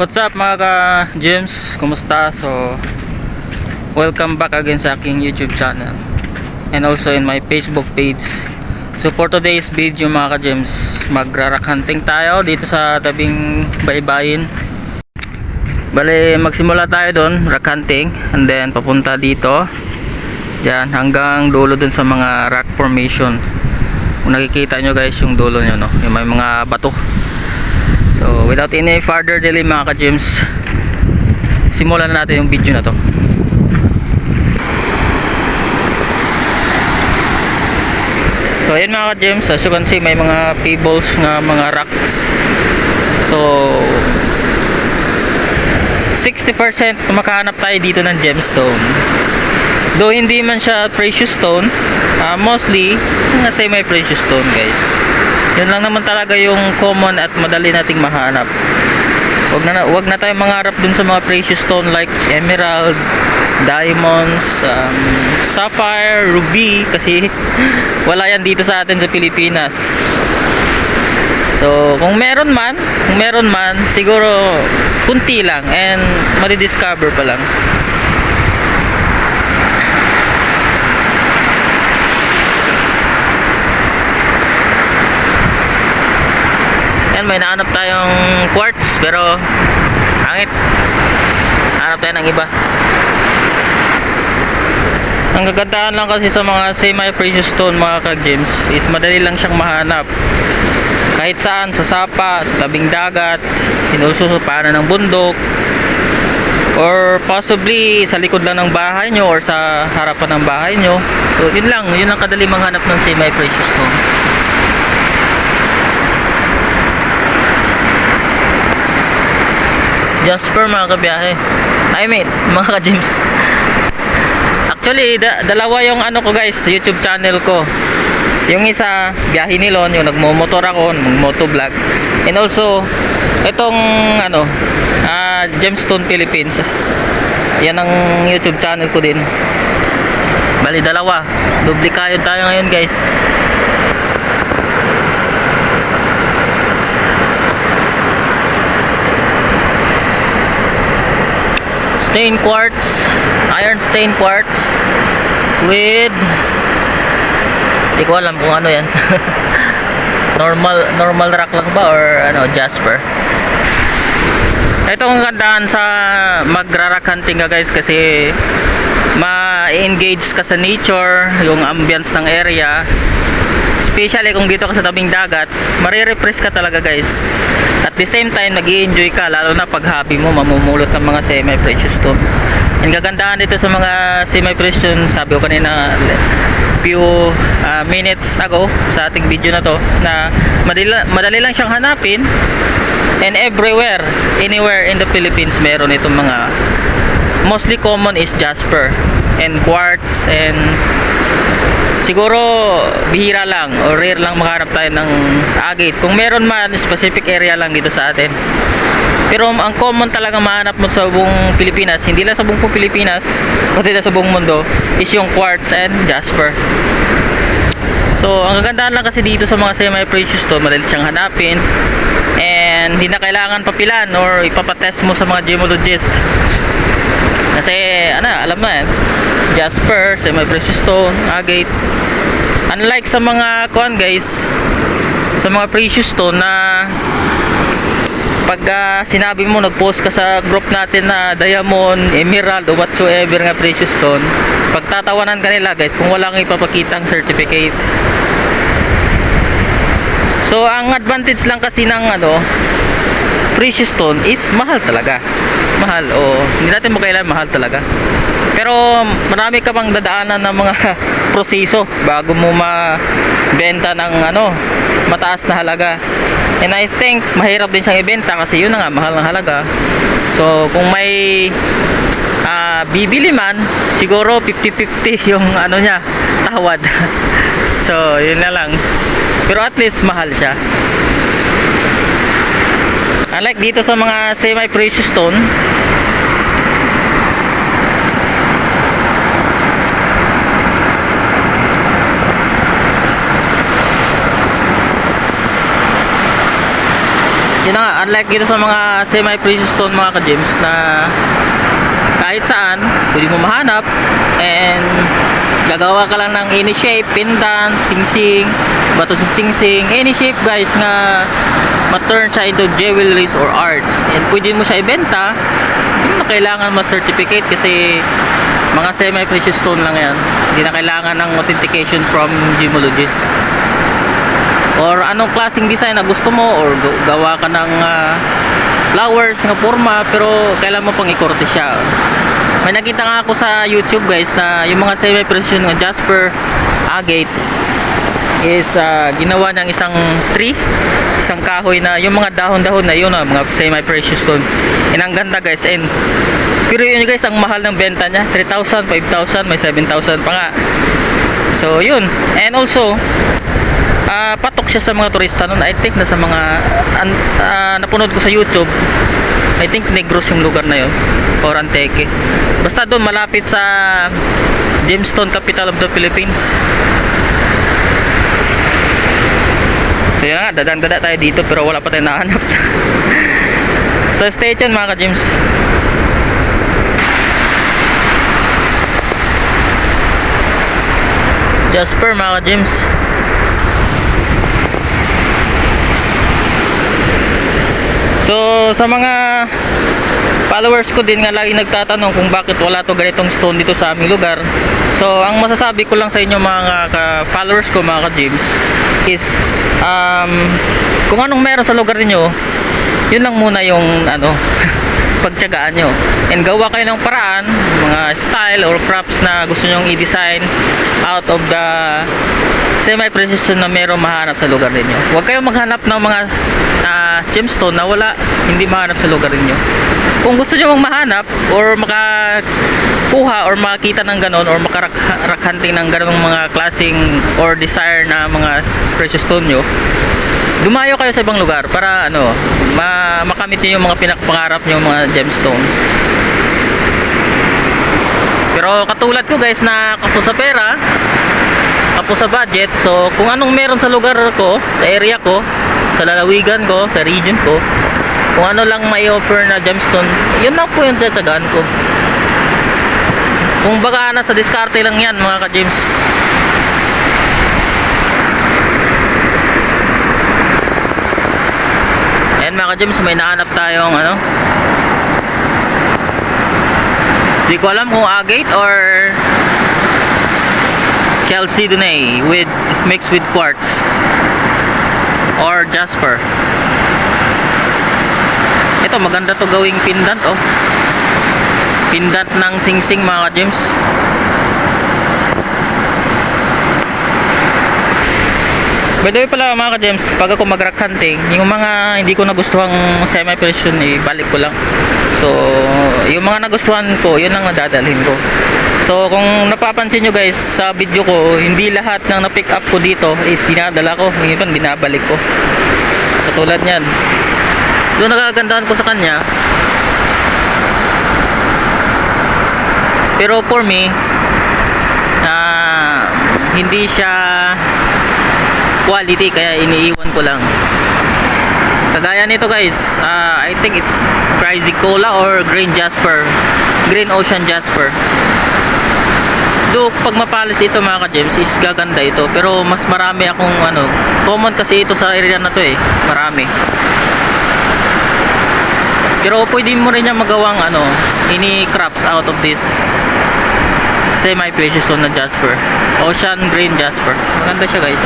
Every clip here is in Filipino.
What's up mga ka-Gems? Kumusta? So, welcome back again sa aking YouTube channel and also in my Facebook page. So for today's video mga ka-Gems, magra-rock hunting tayo dito sa tabing baybayin. Bale, magsimula tayo doon, rock hunting and then papunta dito. Diyan hanggang dulo dun sa mga rock formation. Kung nakikita nyo guys yung dulo nyo no, yung may mga bato. So, without any further delay mga ka-gyms, simulan na natin yung video na to. So, ayan mga ka-gyms, as you can see, may mga pebbles nga mga rocks. So, 60% makahanap tayo dito ng gemstone. Though hindi man siya precious stone, ah, mostly, mga semi-precious stone guys. Yun lang naman talaga yung common at madali nating mahanap. Wag na wag na tayo mangarap dun sa mga precious stone like emerald, diamonds, um, sapphire, ruby kasi wala yan dito sa atin sa Pilipinas. So, kung meron man, kung meron man, siguro kunti lang and madi-discover pa lang. May nahanap tayong quartz pero angit. Hanap tayo ng iba. Ang kagandahan lang kasi sa mga semi-precious stone mga ka-gems is madali lang siyang mahanap. Kahit saan, sa sapa, sa tabing dagat, and also sa paanan ng bundok, or possibly sa likod lang ng bahay nyo or sa harapan ng bahay nyo. So, yun lang, yun ang kadali manghanap ng semi-precious stone. Jasper mga kabiyahe. I mean, mga ka-gyms. Actually, da- dalawa yung ano ko guys, YouTube channel ko. Yung isa, biyahe ni Lon, yung nagmo-motor ako, nagmo-motovlog. And also, itong ano, ah, Gemstone Philippines. Yan ang YouTube channel ko din. Bali dalawa. Duplikayod tayo ngayon guys. Stain quartz iron stain quartz with hindi ko alam kung ano yan. Normal normal rock lang ba or ano jasper? Ito ang gandaan sa magra-rock hunting ka guys kasi ma-engage ka sa nature yung ambience ng area especially kung dito ka sa tabing dagat marirefresh ka talaga guys. At the same time nag enjoy ka lalo na pag hobby mo mamumulot ng mga semi-precious stone ang gagandahan dito sa mga semi-precious sabi ko kanina few uh, minutes ago sa ating video na to na madali, madali lang siyang hanapin and everywhere anywhere in the Philippines meron itong mga mostly common is jasper and quartz and siguro bihira lang or rare lang makahanap tayo ng agate. Kung meron man specific area lang dito sa atin. Pero ang common talaga mahanap mo sa buong Pilipinas hindi lang sa buong Pilipinas na sa buong mundo is yung quartz and jasper. So ang kagandahan lang kasi dito sa mga semi-precious to madali siyang hanapin. And hindi na kailangan papilan or ipapatest mo sa mga gemologists kasi ano alam na yan jasper, semi-precious stone, agate. Unlike sa mga kuan guys sa mga precious stone na pag ah, sinabi mo nag-post ka sa group natin na diamond, emerald o whatsoever nga precious stone pagtatawanan ka nila guys kung wala kang ipapakitang certificate. So ang advantage lang kasi ng ano precious stone is mahal talaga. Mahal o hindi natin makailan mahal talaga pero marami ka pang dadaanan ng mga proseso bago mo mabenta ng ano mataas na halaga? And I think mahirap din siyang ibenta kasi yun na nga mahal ng halaga. So kung may ah, bibili man siguro 50-50 yung ano niya tawad. So yun na lang. Pero at least mahal siya. Unlike dito sa mga semi precious stone yun na nga, unlike dito sa mga semi-precious stone mga ka-gems na kahit saan, pwede mo mahanap and gagawa ka lang ng any shape, pendant, singsing, bato sa singsing, any shape guys na ma-turn siya into jewelries or arts. And pwede mo siya ibenta, hindi na kailangan ma-certificate kasi mga semi-precious stone lang yan. Hindi na kailangan ng authentication from gemologist. Or anong klaseng design na gusto mo or gawa ka ng ah, flowers na forma pero kailan mo pang ikorte siya. May nakita nga ako sa YouTube guys na yung mga semi-precious ng Jasper agate is ah, ginawa ng isang tree, isang kahoy na yung mga dahon-dahon na yun, ah, mga semi-precious stone. Yan ang ganda guys and pero yun guys, ang mahal ng benta niya, 3,000, 5,000, may 7,000 pa nga. So yun, and also ah patok siya sa mga turista noon. I think na sa mga an, ah, napunod ko sa YouTube. I think Negros yung lugar na yun or Anteque. Basta doon malapit sa Gemstone capital of the Philippines. So yun nga, dadang-dada tayo dito pero wala pa tayong nahanap. so stay tuned mga ka-James. Jasper mga ka-James. So sa mga followers ko din nga lagi nagtatanong kung bakit wala to ganitong stone dito sa aming lugar. So ang masasabi ko lang sa inyo mga followers ko mga ka-James is um, kung anong meron sa lugar niyo, yun lang muna yung ano pagtyagaan nyo. And gawa kayo ng paraan, mga style or crops na gusto nyong i-design out of the semi-precision na meron mahanap sa lugar ninyo. Huwag kayong maghanap ng mga ah, gemstone na wala, hindi mahanap sa lugar ninyo. Kung gusto nyo mahanap or makakuha or makakita ng ganon or makarakhanting ng ganong mga klaseng or desire na mga precious stone nyo, dumayo kayo sa ibang lugar para ano, ma makamit niyo yung mga pinakpangarap niyo mga gemstone. Pero katulad ko guys na kapo sa pera, kapo sa budget, so kung anong meron sa lugar ko, sa area ko, sa lalawigan ko, sa region ko, kung ano lang may offer na gemstone, yun lang po yung tsatsagaan ko. Kung baka nasa diskarte lang yan mga ka-James. Ayan mga ka-James, may nahanap tayong ano. Di ko alam kung agate or chalcedony with mixed with quartz or jasper. Ito maganda to gawing pendant oh. Pendant ng singsing mga ka-James. By the way pala mga ka-Gems, pag ako mag-rock hunting, yung mga hindi ko nagustuhang semi-precision, ibalik ko lang. So, yung mga nagustuhan ko, yun ang dadalhin ko. So, kung napapansin nyo guys, sa video ko, hindi lahat ng na-pick up ko dito is dinadala ko. Iba, binabalik ko. Katulad niyan. Doon nakagandahan ko sa kanya. Pero for me, na hindi siya quality kaya iniiwan ko lang kagaya nito guys ah, I think it's crazy cola or green jasper green ocean jasper do pag mapalis ito mga ka-gems is gaganda ito. Pero mas marami akong ano common kasi ito sa area na to eh. Marami. Pero pwede mo rin niya magawang ano ini crops out of this semi precious stone na jasper. Ocean green jasper. Maganda siya guys.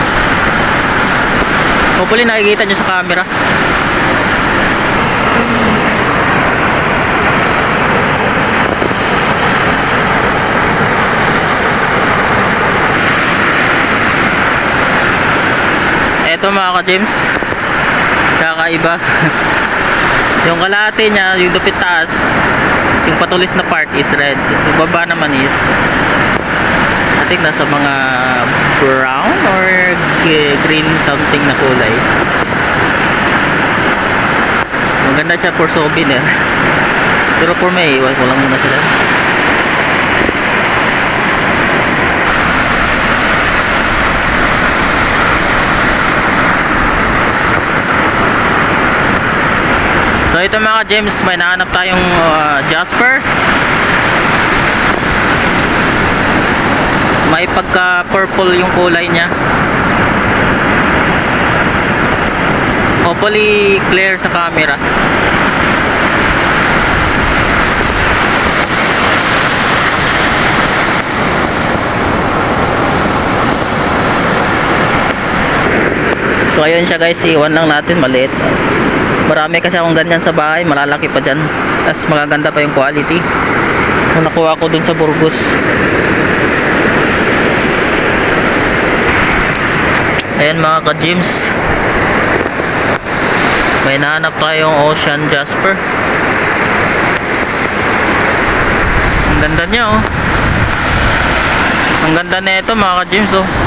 Hopefully nakikita nyo sa camera eto mga ka-James kakaiba. Yung kalahati niya yung dupit taas yung patulis na part is red. Yung baba naman is I think nasa mga brown or green something na kulay. Maganda siya for souvenir pero for me iwan ko lang muna sila So ito mga James, may nahanap tayong uh, Jasper. May pagka purple yung kulay niya. Hopefully clear sa camera. So ayun siya guys, iwan lang natin maliit. Marami kasi akong ganyan sa bahay, malalaki pa dyan. Tapos magaganda pa yung quality. Kung nakuha ko dun sa Burgos. Ayan mga ka-gyms. May nahanap tayong Ocean Jasper. Ang ganda niya oh. Ang ganda na ito mga ka-gyms oh.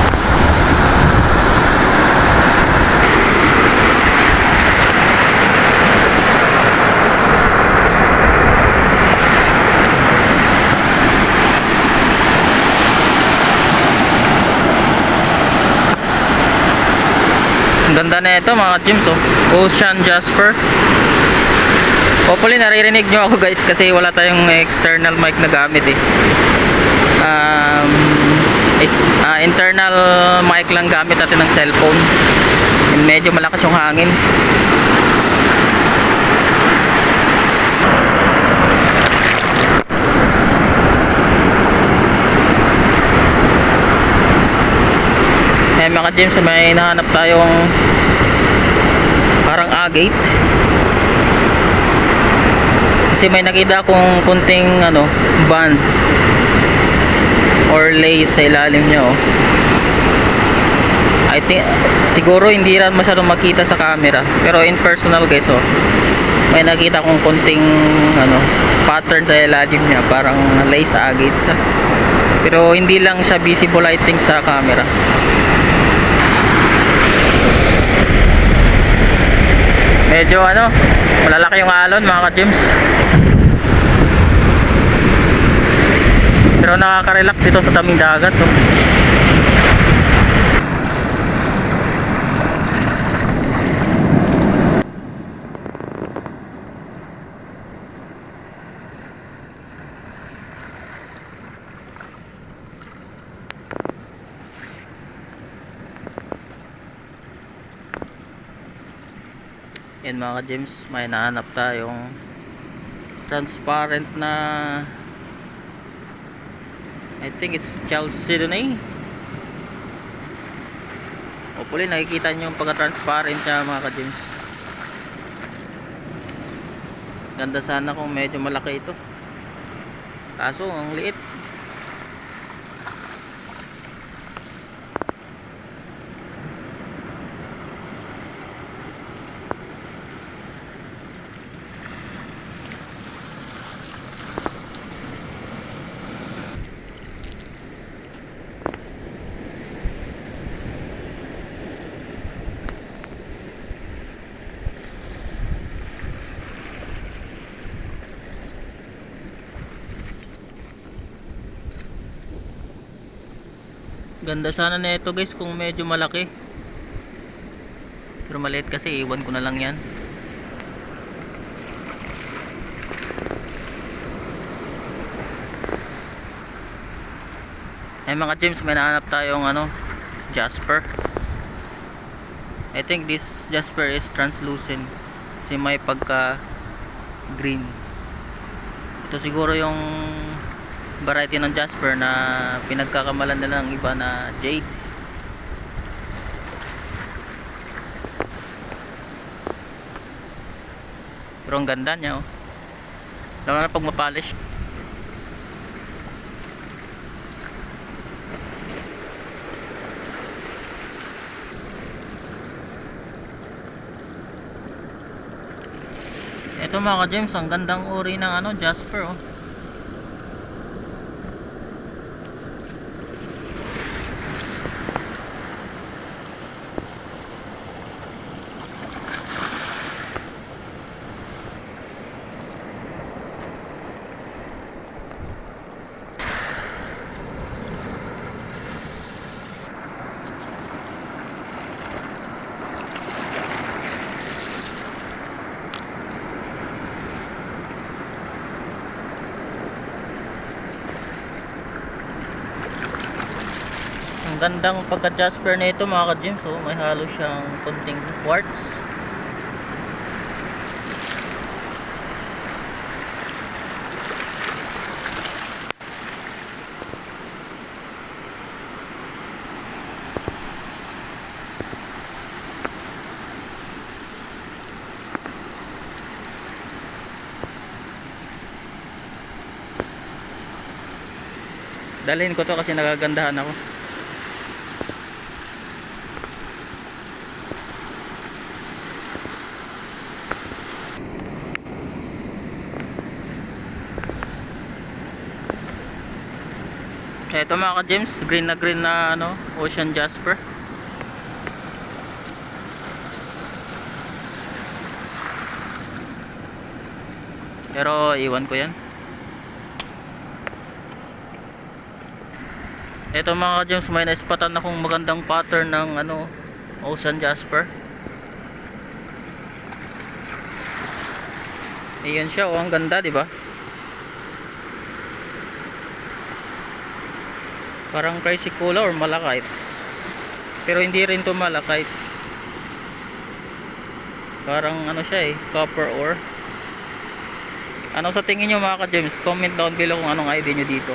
Ganda na ito mga gyms oh. Ocean Jasper. Hopefully naririnig nyo ako guys kasi wala tayong external mic na gamit eh. Um, it- ah, internal mic lang gamit natin ng cellphone. And medyo malakas yung hangin. Eh mga James, may nahanap tayong parang agate. Kasi may nakita akong kunting ano, band or lace sa ilalim niya oh. I think siguro hindi rin masyadong makita sa camera pero in personal guys oh may nakita akong kunting ano pattern sa ilalim niya parang lace agate pero hindi lang siya visible I think sa camera medyo ano malalaki yung alon mga ka-gyms pero nakaka-relax ito sa taming dagat oh. Yan mga James, may nahanap tayong transparent na I think it's chalcedony. Hopefully nakikita nyo yung pagka-transparent niya mga ka-James. Ganda sana kung medyo malaki ito. Kaso ang liit. Ganda sana na ito guys kung medyo malaki. Pero maliit kasi iwan ko na lang yan. Ay mga James, may nahanap tayong ano, Jasper. I think this Jasper is translucent. Kasi may pagka green. Ito siguro yung variety ng Jasper na pinagkakamalan nila ng iba na Jade. Pero ang ganda niya oh. Lalo na pag mapolish. Ito mga ka-James, ang gandang uri ng ano, Jasper oh. Ang gandang pagka-jasper na ito mga ka-gyms. Oh, may halo siyang konting quartz. Dalhin ko to kasi nagagandahan ako. Ito mga ka-James, green na green na ano, Ocean Jasper. Pero iwan ko yan. Ito mga ka-James, may naispatan akong magandang pattern ng ano, Ocean Jasper. Ayan siya, oh, ang ganda, di ba? Parang crazy cola or malakite. Pero hindi rin to malakite. Parang ano siya eh, copper ore. Ano sa tingin nyo mga ka-James? Comment down below kung anong idea nyo dito.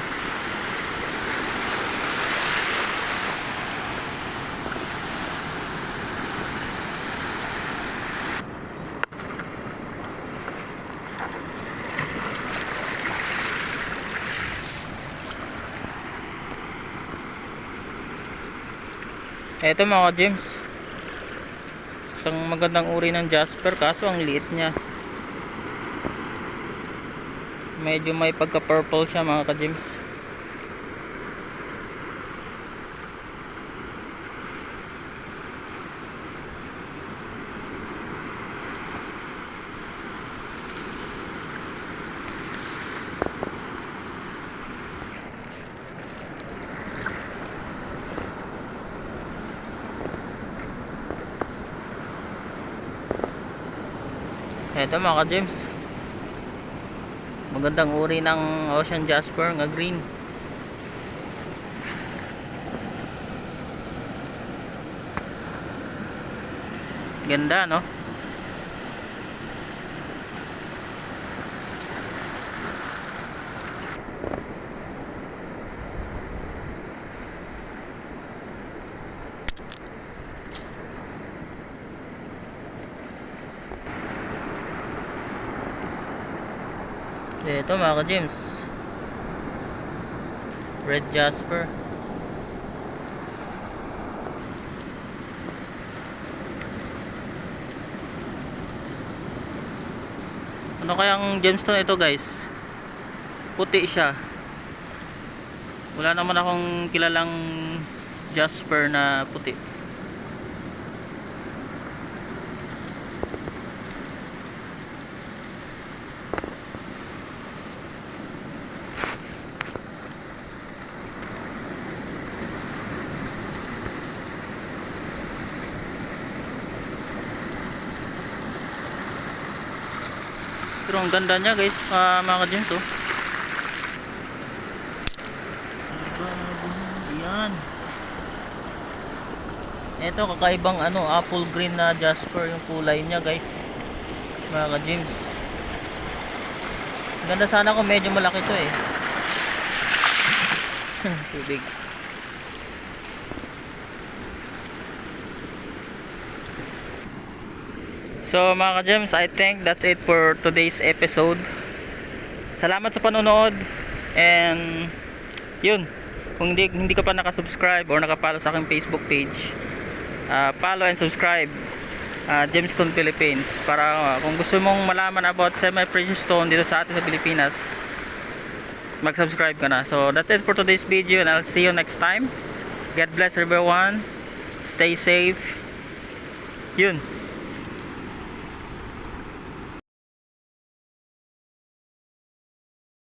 Eto mga James. Isang magandang uri ng Jasper kaso ang liit niya. Medyo may pagka-purple siya mga ka-James. Eto mga ka-James. Magandang uri ng Ocean Jasper nga green. Ganda no? Ito mga ka-James. Red Jasper. Ano kayang gemstone ito guys? Puti siya. Wala naman akong kilalang Jasper na puti. Pero ang ganda niya guys, uh, mga ka-jeans oh. Yan. Ito kakaibang ano, apple green na jasper yung kulay niya guys. Mga ka-jeans. Ganda sana kung medyo malaki to eh. Tubig. So mga ka-gems, I think that's it for today's episode. Salamat sa panonood and yun, kung hindi, hindi ka pa nakasubscribe or nakapalo sa aking Facebook page, uh, follow and subscribe uh, Gemstone Philippines para uh, kung gusto mong malaman about semi-precious stone dito sa atin sa Pilipinas, mag-subscribe ka na. So that's it for today's video and I'll see you next time. God bless everyone. Stay safe. Yun.